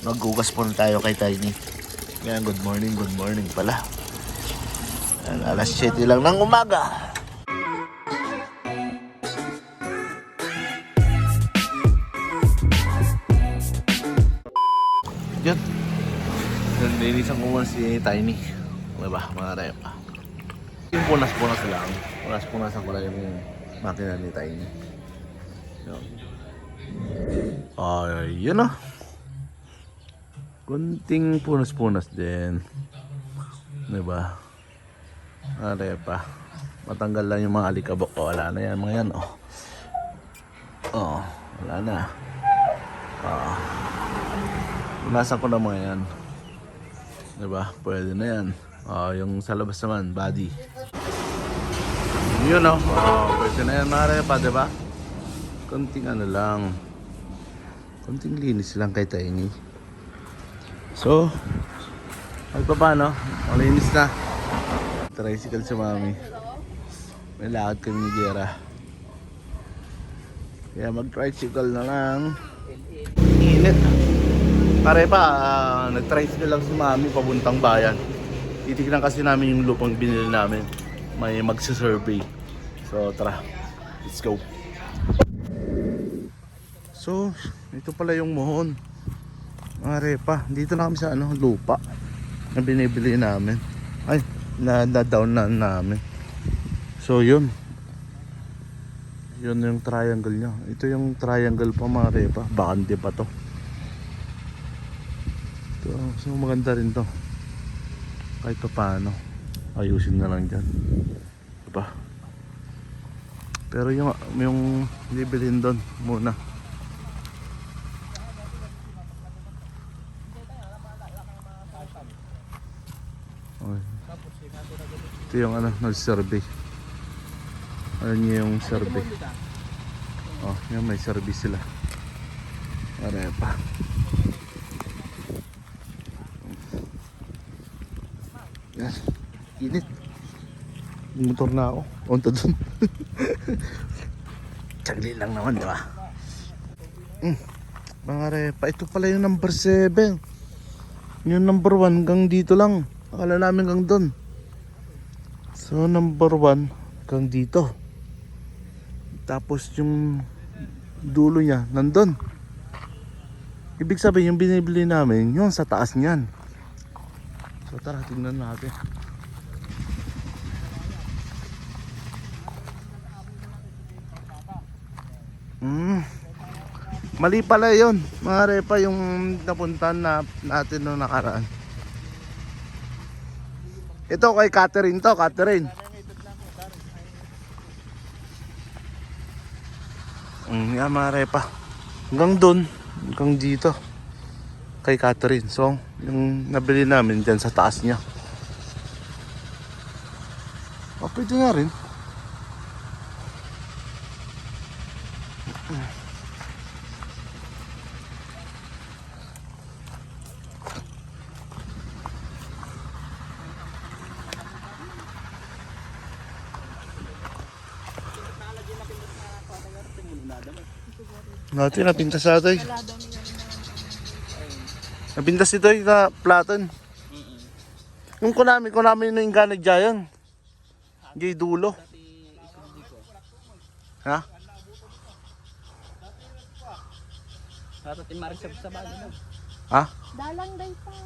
Naggugas po tayo kay Tiny. Yan, good morning, good morning pala. Yan, alas 7 lang ng umaga. Yun. Linisan ko muna si Tiny. Diba, mga repa. Yung punas-punas lang. Punas-punasan ko lang yung makina ni Tiny. Yun. Ay, yun ah. Kunting punas-punas din. Diba? Are pa. Matanggal lang yung mga alikabok. Oh, wala na yan mga yan. Oh. Oh, wala na. Oh. Punasan ko na mga yan. Diba? Pwede na yan. Oh, yung sa labas naman, body. Yun oh. Oh, pwede na yan mga pa, diba? Kunting ano lang. Kunting linis lang kay Tiny. So, ay pa paano? Malinis na. Tricycle si mami. May lakad kami ni Gera. Kaya mag-tricycle na lang. Init. Pare pa, ah, nag-tricycle lang si mami pabuntang bayan. Titignan kasi namin yung lupang binili namin. May magsa-survey. So, tara. Let's go. So, ito pala yung mohon. Mga repa, dito na kami sa ano, lupa na binibili namin. Ay, na, na down na namin. So, yun. Yun yung triangle niya. Ito yung triangle pa mga repa. Bakante pa to. Ito, so maganda rin to. Kahit pa paano. Ayusin na lang dyan. Diba? Pero yung, yung bibilhin doon muna. Okay. Ito yung ano, nag-survey. Ano niyo yung survey? Oh, yung may survey sila. Pare pa. Yan. Init. Motor na ako. Punta dun. Saglit lang naman, di ba? Mm. Mga repa, ito pala yung number 7. Yung number 1 hanggang dito lang. Akala namin hanggang doon. So number 1 hanggang dito. Tapos yung dulo niya nandun. Ibig sabihin yung binibili namin yung sa taas niyan. So tara tingnan natin. Hmm. Mali pala yon mga repa yung napuntahan na, natin noong nakaraan. Ito kay Catherine to, Catherine. Mm, yan mga repa. Hanggang doon, hanggang dito. Kay Catherine. So, yung nabili namin dyan sa taas niya. Oh, pwede nga rin. Natin, napintas sa ito Napintas ito yung na platon. Yung kunami, kunami na yung ganag dyan. Gay dulo. Ha? Sa atin maring sa bago. Ha? Dalang day pa.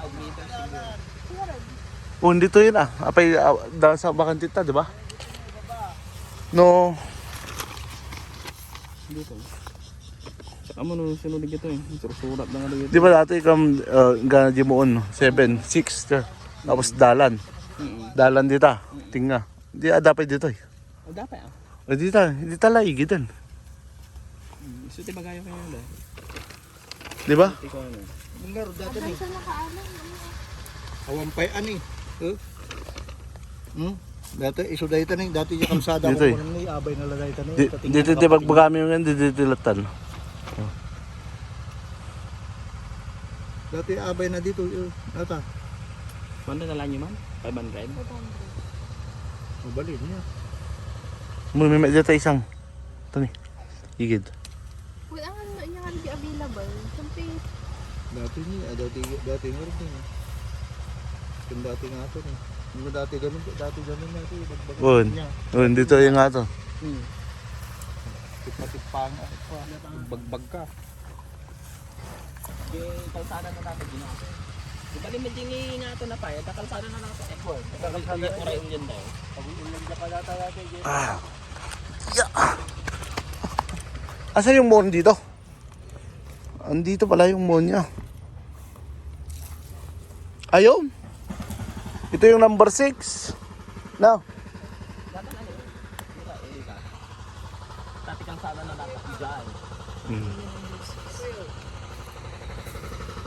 5 meters siguro. Oh, dito yun ah. Apay, uh, sa bakantita, di ba? No. Dito. Saka mo nung sunod ito eh. Surat na nga dito. Di ba dati kam uh, gana di mo on 7, 6 tapos dalan. Mm Dalan dito. Tinga. Di ah, dapat dito eh. O dapat ah. O dito, dito lang igitan. Gusto ti bagayo kayo na. Di ba? Ano. Laro dati ni. sa nakaalam. Awampay ani. Eh? Hmm? Dati iso dayta ni. Dati yung kamsada Dito ko eh. ko ni abay na ladayta ni. Di, dito di pagbagami yung dito dito latan. Dati abay na dito. Eh. Ata. Manda na lang yun man? 500? Mabalin niya. Mo may may dito isang. Tani. Igid. Ang ano niya nga available. Siyempre, Dati niya, ah, dati, dati nga rin eh. Yung dati nga ito eh. Yung dati ganun, dati ganun nga ito eh. Niya. Oh, dito yung nga to. Hmm. Tipa-tipang ako pa. Bagbag ka. Yung kalsada na natin ginawa. Di ba limit yung nga ito na pa, yung kalsada na natin. Eh, boy. Kalsada na natin. Yung daw. Ah. Yeah. Asa yung moon dito? Andito pala yung moon niya. Ayun. Ito yung number 6. No. Dati ano yun? Dito, eh, ka. Dati.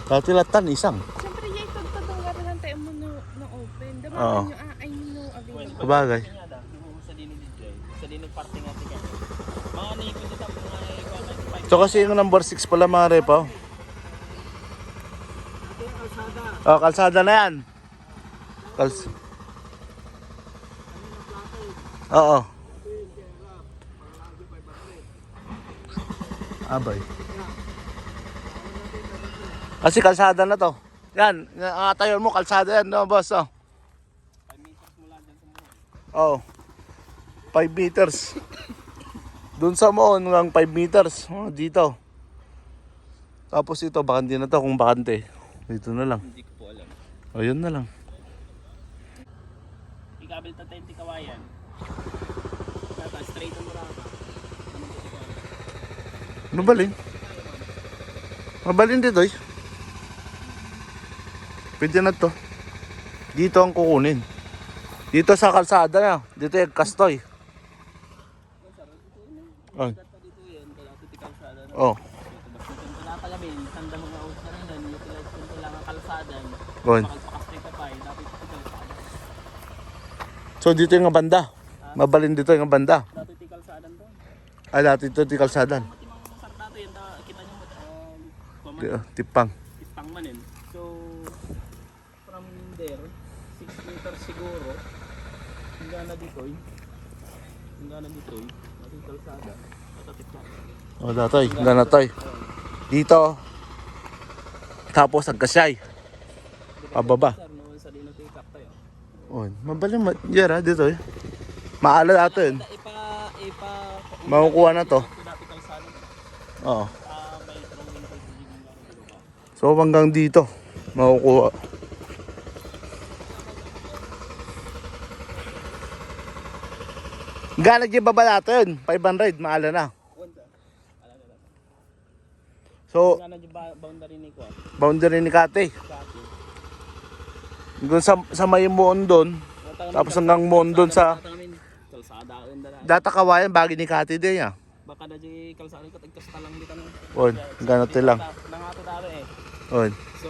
Katilatan isang. siyempre yung pagtatong garahan tayo mo no, no open. Diba Oo. nyo, ah, ay no available. Kabagay. So kasi yung number 6 pala mga repa. Oh, kalsada na yan. Kals Oo. Abay. Kasi kalsada na to. Yan, ang tayo mo kalsada yan, no, boss, oh. Oh. 5 meters. Doon sa moon hanggang 5 meters. Oh, dito. Tapos ito, bakante na to kung bakante. Dito na lang. Hindi ko po alam. O, yun na lang. Ikabil ta tayo kawayan. Tata, straight ang muraba. Mabalin. Mabalin dito eh. Pwede na to. Dito ang kukunin. Dito sa kalsada na. Dito yung kastoy. Oh. Ano. Oh. Tanda mga usar na nun, utilize kung kailangan kalsadan. Oh. Pakagpakas pa pa, dapat tikal sa So dito yung banda. Mabalin dito yung banda. Dati tikal sa adan doon. Ah, dati ito di kalsadan. Matimang usar dati yan, ta- kita nyo um, Tipang. istang manin. So, from there, 6 meters siguro, hanggang na dito'y, hanggang na dito'y, natin kalsada, matatiplan. O, datoy. Ganatoy. Dito. Tapos ang kasyay. Pababa. Sir, noon sa dino tikap tayo. Oh, mabalin ma Yara, dito eh. Maala ato yun. Ipa, ipa, Makukuha na to. Oo. So hanggang dito. Makukuha. Gana di baba nato yun. 500. Maala na. So, yung boundary ni ko. boundary ni Kate. Kati. Doon sa, sa may moon doon. Tapos hanggang moon doon sa na. data kawayan bagi ni Kate din ya. Baka na di kalsada ko, tagkasta lang dito. no? On, ganito lang. Nangato daro eh. On. So,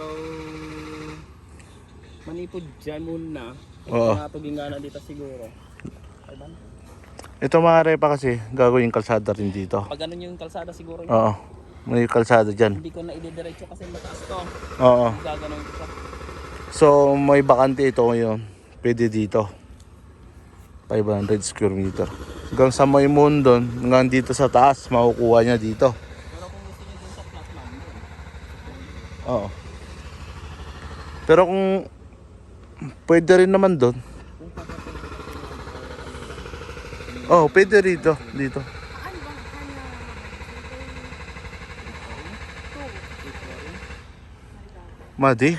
manipod dyan muna. Oo. Nangato gingana dito siguro. Ito mga repa kasi gagawin kalsada rin dito. Pag ganun yung kalsada siguro, Oo. May kalsada dyan. hindi ko na idediretso kasi mataas to. Oo. Gaganon ko siya. So may bakante ito ngayon. Pwede dito. 500 square meter. Hanggang sa may moon doon, hanggang dito sa taas, makukuha niya dito. Pero kung gusto dun sa flat yun. Oo. Pero kung pwede rin naman doon. Oh, pwede rito, dito. Madi.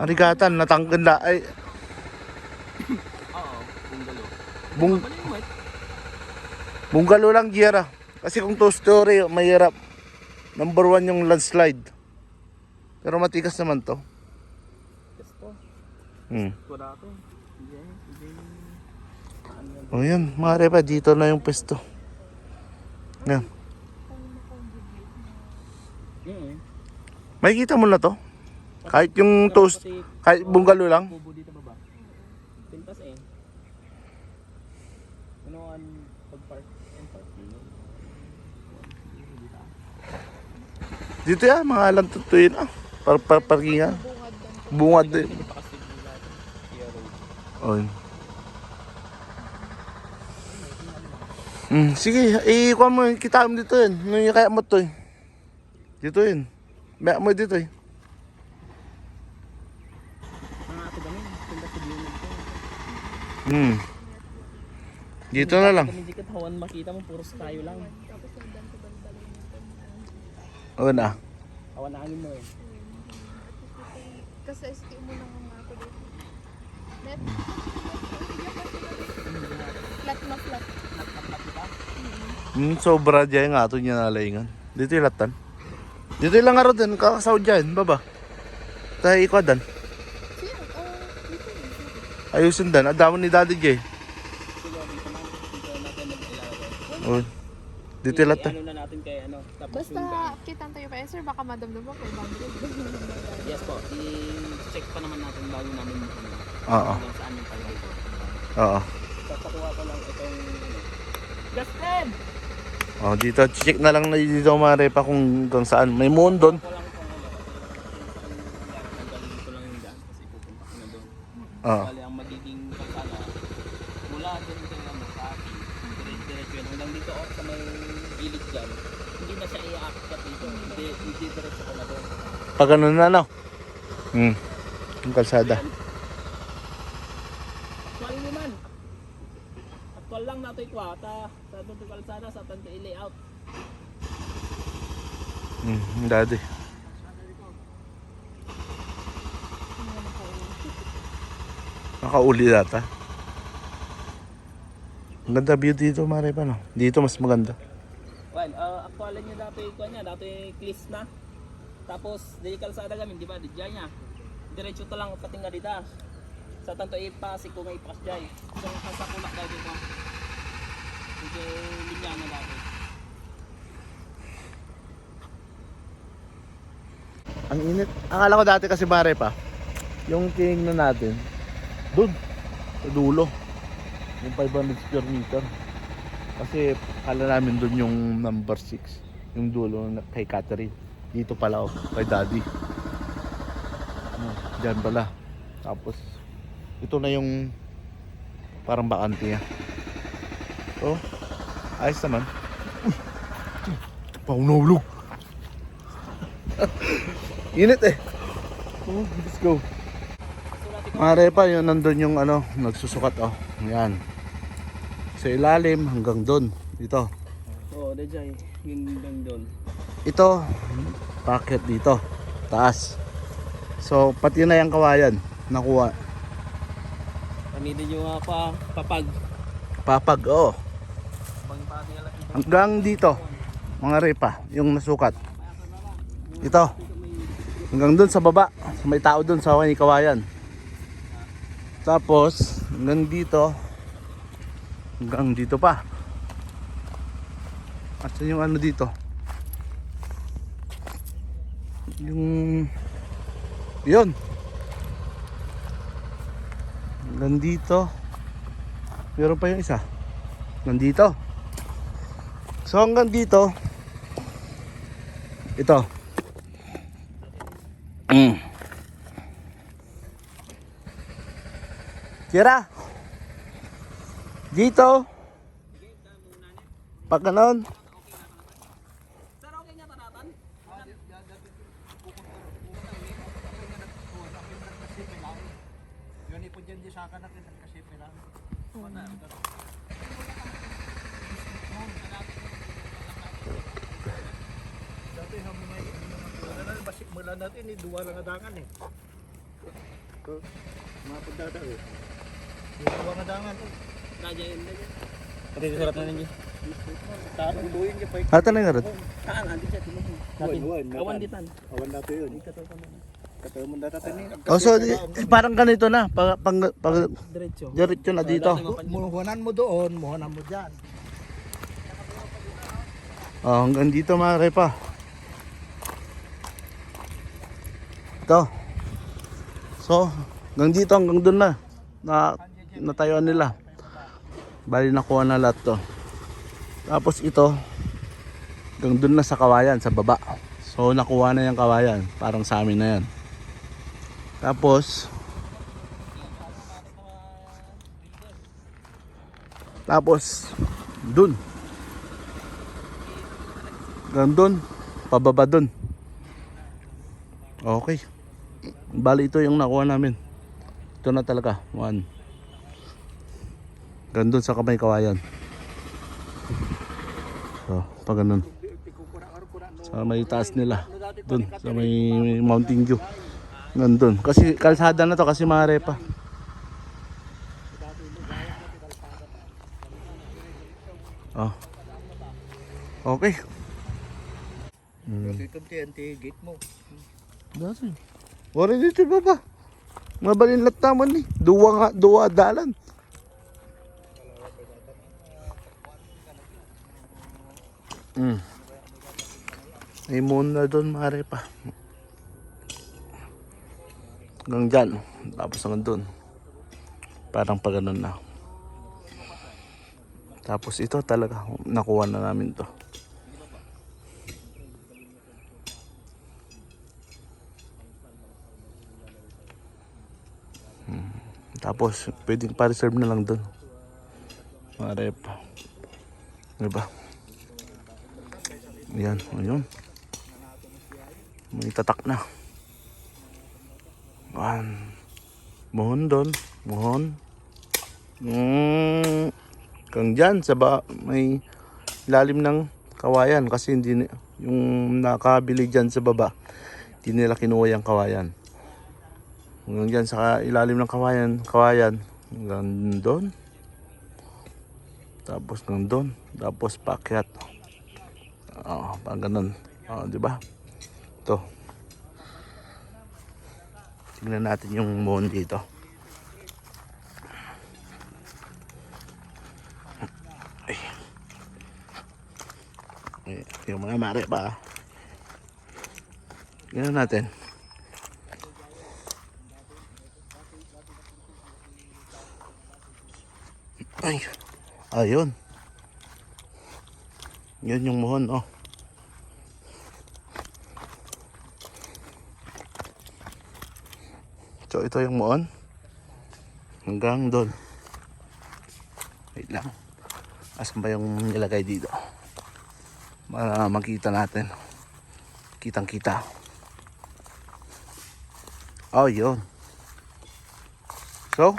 Arigatan, natanggal na. Ay, Oo, kung galo. bung, eh. bungalo lang, Jera. Kasi kung two story, mahirap. Number one yung landslide. Pero matikas naman to. Hmm. Ano? O yan, mga repa, dito na yung pesto. Yan. Mm. Makikita mo na to. Kahit yung toast, kahit bungalo lang. dito baba. Pintas eh. Ano ang pag-park? Dito yan, mga alam tutuyin ah. Par par parkingan. Bungad din. Hindi pa kasi nila Kia Road. O yun. Hmm, sige, ikuha mo, kita mo dito yun. Nung kaya mo to eh. Dito yun. May amoy dito eh. Mga ato gamin. Tinda sa diyo nito. Hmm. Dito na lang. Kami dikit hawan makita mo puros tayo lang. Oo na. Hawan na angin mo eh. Kasi ST mo lang ang ako dito. Net? Flat na flat. Hmm, sobra dyan nga ito niya nalaingan. Dito yung latan. Dito lang nga rin din. Kakasaw dyan. Baba. Tayo ikwadan. Siya, oh, dito yun. Ayusin dan. Adamo ni Daddy J. Oh. Dito latan. Ano na natin kay ano. Tapos Basta kitang tayo pa, eh, sir, baka madamdam ako. Bandred. Yes po. I-check pa naman natin bago namin ano. Oo. Kung saan yung palagay ko. Oo. Papakuha ko lang itong ano. Justin! Oh, dito. Check na lang na dito mga repa kung hanggang saan. May moon doon. Ko lang kung ano. Hanggang dito lang yung daan kasi pupunta ko na doon. Oo. Bali ang magiging kalsada kay ano sa akin. Diretso yun hanggang dito oh, sa may gilid dyan. Hindi na siya i-aakit dito. Hindi, hindi diretso ko na doon. Pag ano na, no? Hmm. Yung kalsada. Actual naman. Actual lang nato ah. Ta, sa doon kalsada sa tanto i-layout. Hmm, daddy. Nakauli data. Ang ganda view dito, Mare pa, no? Dito mas maganda. Well, uh, actualan niya dati ko niya, dati clis na. Tapos di kalsada kami, di ba? Di niya. Diretso to lang pating nga dito. Sa tanto ipasik ko nga ipas dyan. So sa kulak dahil dito. Medyo linya na dati. Ang init. Akala ko dati kasi Mare pa. Yung tinignan natin. Sa dulo. Yung 500 square meter. Kasi akala namin doon yung number 6. Yung dulo kay Catherine. Dito pala oh, kay Daddy. Ano, Diyan pala. Tapos ito na yung parang bakante niya. Oh, ayos naman. Uy! Paunawlog. Init eh. Oh, let's go. Mare pa yun nandun yung ano, nagsusukat oh. Yan. Sa ilalim hanggang doon. Dito. Oo, oh. Yun lang doon. Ito, packet dito. Taas. So, pati na yung kawayan. Nakuha. Kami din yung uh, pa, papag. Papag, oh. Alas dito. Hanggang dito. Mga repa, yung nasukat. Ito. Hanggang doon sa baba. May tao doon sa kawayan. Tapos, hanggang dito. Hanggang dito pa. At yung ano dito? Yung... Yun. Hanggang dito. Meron pa yung isa. Nandito. So hanggang dito. Ito. Mm. Tira. Dito. Pag ganon. Sir, okay nga tanatan? Yun ipo dyan di sa akin natin kasi lang. Dati namin may ano basik mula natin ni duwa lang adangan eh. Mga pagdada eh. Duwa nga adangan eh. Nadya yun, nadya. Pati sa surat na ninyo. Pa Ata na nga rin. Saan? Andi. Awan, awan, Awan ditan. Awan nato yun. Katawa mo data ni. Oh, so di- parang ganito na. Pag, pag, pag, Diretso. diretso na dito. Muhunan mo doon, muhunan mo dyan. Oh, hanggang dito mga repa. Ito. So, hanggang dito, hanggang doon na. Na, natayuan nila. Bali nakuha na lahat to. Tapos ito, hanggang doon na sa kawayan, sa baba. So, nakuha na yung kawayan. Parang sa amin na yan. Tapos, tapos, dun. Hanggang dun, pababa dun. Okay. Bali ito yung nakuha namin. Ito na talaga. One. Gandun sa kamay kawayan. So, pag ganun. Sa may taas nila. Dun, sa may Mountain View. Nandun. Kasi kalsada na to kasi mare pa. Oh. Okay. Kasi itong TNT gate mo. Dati. Wala dito baba. Mabalin lataman ni. Duwa nga, duwa dalan. Mm. May moon na doon, mare pa. Hanggang dyan. Tapos hanggang doon. Parang pa ganun na. Tapos ito talaga, nakuha na namin to. Tapos, pwedeng pa-reserve na lang doon. Mga rep. Diba? Yan, ayun. May tatak na. One. Mohon doon. Mohon. Mm, kang dyan sa ba, may lalim ng kawayan kasi hindi yung nakabili dyan sa baba hindi nila kinuha yung kawayan hanggang dyan sa ilalim ng kawayan kawayan hanggang doon tapos hanggang doon tapos pakyat Oo, pang ganun. Oo, di ba? Ito. Tingnan natin yung moon dito. Ay. Ay, yung mga mare pa. Tingnan natin. Ay, ayun. Yun yung muhon, oh. So, ito yung muhon. Hanggang doon. Wait lang. Asan ba yung nilagay dito? Para makita natin. Kitang kita. Oh, yun. So,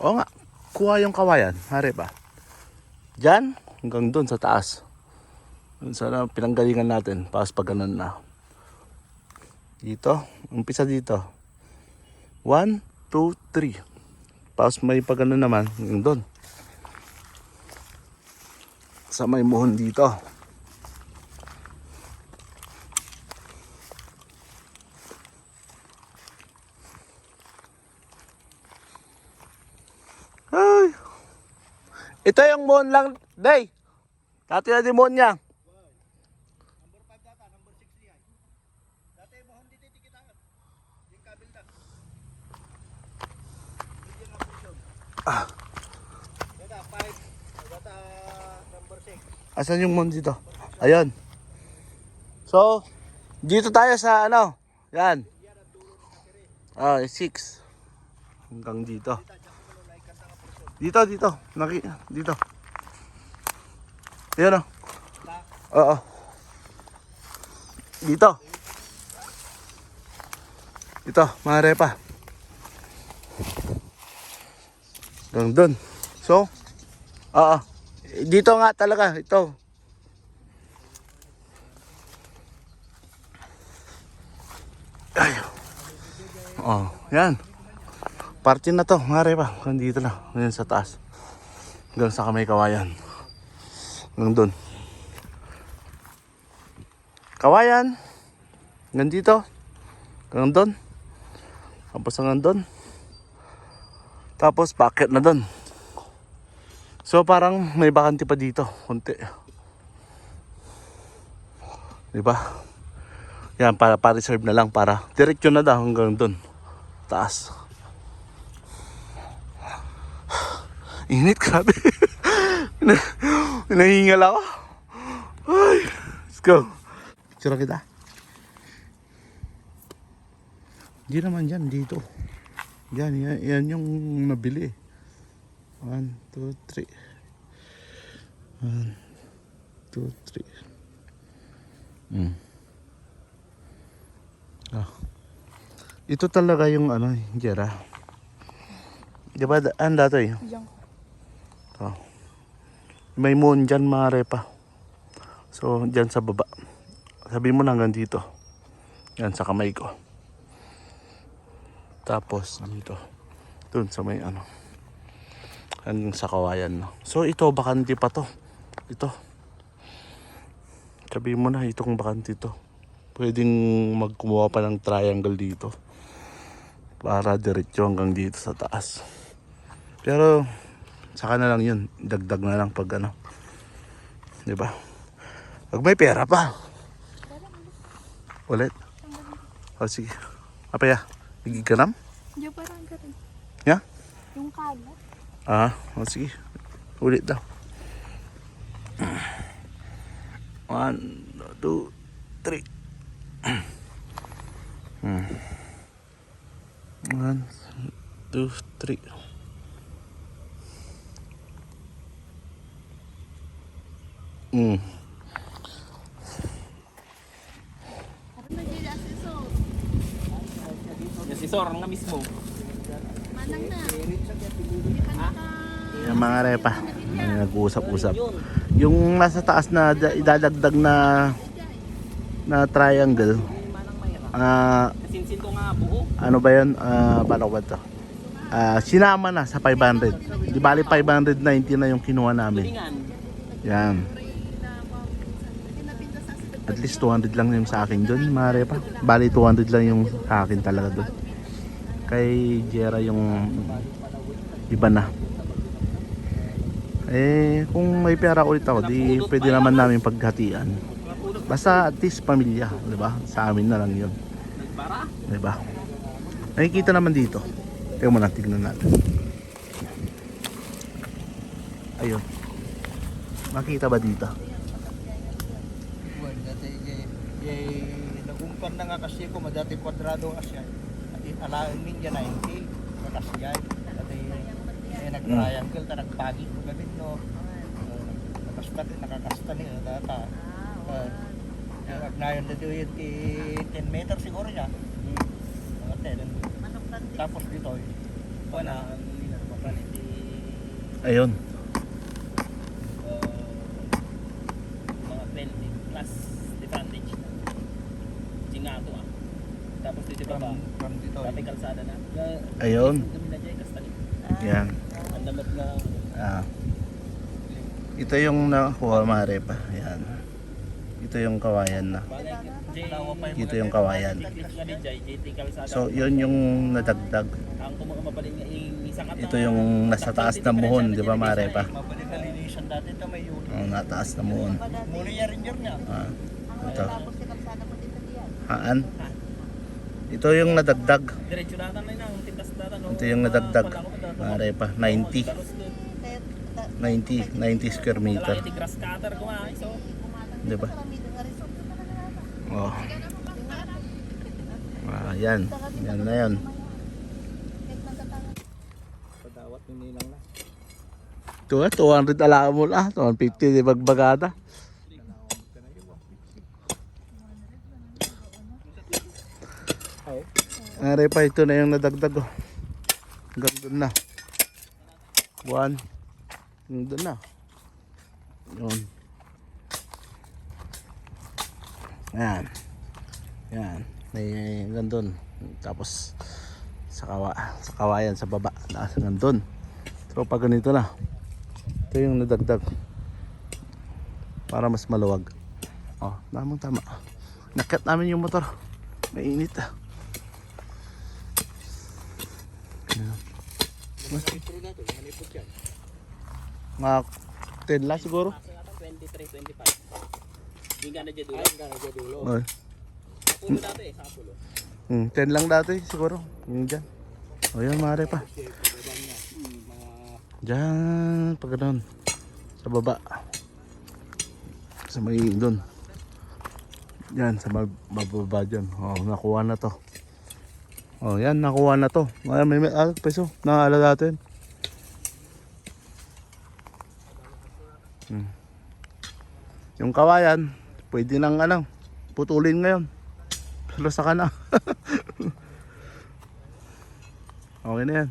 Oo nga. Kuha yung kawayan. Hari ba? Diyan, hanggang doon sa taas. Doon sa na- pinanggalingan natin. Pas pag ganun na. Dito. Umpisa dito. One, two, three. Pas may pag ganun naman. Hanggang doon. Sa may muhon dito. Ay. Yung moon lang, day. Dati na demon niya. Asan yung moon dito? Ayun. So, dito tayo sa ano? Yan. Ah, 6. Hanggang dito. Dito, dito. Naki, dito. Ayan o. Oo. Dito. Dito, mga repa. Hanggang dun. So, oo. Dito nga talaga, ito. Ay. Oh, yan. Party na to, mga repa. Nandito na. Ngayon sa taas. Hanggang sa kamay kawayan. Hanggang doon. Kawayan. Hanggang dito. Hanggang doon. Tapos hanggang doon. Tapos packet na doon. So parang may bakante pa dito. Kunti. Diba? Yan, para pa-reserve na lang para diretso na daw hanggang doon. Taas. Init, grabe. Hinahingal ako. Ay, let's go. Picture kita. Hindi naman yan, dito. Yan, yan, yan yung nabili. One, two, three. One, two, three. Hmm. Ito talaga yung ano, eh, Jera. Di ba, da- ang ko. Oh. May moon dyan mga repa. So, dyan sa baba. Sabi mo na hanggang dito. Yan, sa kamay ko. Tapos, dito. Dun sa may ano. Hanggang sa kawayan. No? So, ito, bakante pa to. Ito. Sabi mo na, itong bakante to. Pwedeng magkumuha pa ng triangle dito. Para diretso hanggang dito sa taas. Pero, saka na lang yun. Dagdag na lang pag ano. Di ba? Pag may pera pa. Ulit. O sige. Apaya. Higig ka nam? Diyan parang ganun. Ya? Yung kalat. Ah, o sige. Ulit daw. One, two, three. Hmm. One, two, three. Nagdila si Sor nga mismo. Manang na. Hindi pa naka... Yung mga repa. Nag-uusap-usap. Yun. Yung nasa taas na da- idadagdag na na triangle. Ah, buo. ano ba 'yun? Ah, ba 'to? Ah, sinama na sa 500. Di bali 590 na yung kinuha namin. Yan. At least 200 lang yung sa akin doon, mare pa. Bali 200 lang yung sa akin talaga doon. Kay Jera yung iba na. Eh, kung may pera ulit ako, di pwede naman namin paghatian. Basta at least pamilya, di ba? Sa amin na lang Nagbara. di ba? Nakikita naman dito. Tingnan mo na, tignan natin. Ayun. Makita ba dito? Buwan, dati yay, yay, nagumpan na nga kasi ko, madati kwadrado nga siya. At alaan ninja 90, makas yan. Dati eh, nag-triangle, ta nagpagi ko ganit, no. Uh, nakasta, nakakasta niya, data. Uh, yung agnayon na doon yun, ti- 10 meter siguro niya. Mga 10. Tapos dito, eh, Wala. Ayun. uh, mga 20 plus the frontage na. Chingato ah. Tapos dito pa from, ba? from dito. Dati kalsada na. Ga- Ayun. Yan. Ang. Ah. Ito yung nakuha mare pa. Yan. Ito yung kawayan na. Ito yung kawayan. So, yun yung nadagdag. ang. Ito yung nasa taas na muhon, di ba mare pa? Oh, nataas na muhon. Ah. Ito. Haan. Ito yung nadagdag. Diretso na na lang, tintas na no. Ito yung nadagdag. Mare pa. 90. Taros doon. 90. 90 square meter. Di ba? Oh. Ah, yan. Yan na yan. Padawat yung nilang na. Ito nga, 200 ala mo lang. 150 di bagbagada. Are pa ito na yung nadagdag oh. Hanggang doon na. One. Hanggang doon na. Yun. Yan. Yan. May hanggang doon. Tapos sa kawa sa kawayan sa baba. Taas hanggang doon. So pag ganito na. Ito yung nadagdag. Para mas maluwag. Oh, tamang tama. Nakat namin yung motor. Mainit ah. Metro na ito, malipot yan. Mga 10 lang siguro. Kasi nga 23, 25. Hindi ka na dyan dulo. Ayun ka na dyan dulo. Oh. Pulo dati eh, sa pulo. Hmm, 10 lang dati siguro. Yung dyan. O yan, mare pa. Diyan, pag ganun. Sa baba. Sa may doon. Yan, sa mab- mababa dyan. Oh, nakuha na to. Oh, yan, nakuha na to. Ay, may, may ah, peso. Nakaalala natin. Hmm. Yung kawayan, pwede nang ano, putulin ngayon. Lusa ka na. okay na yan.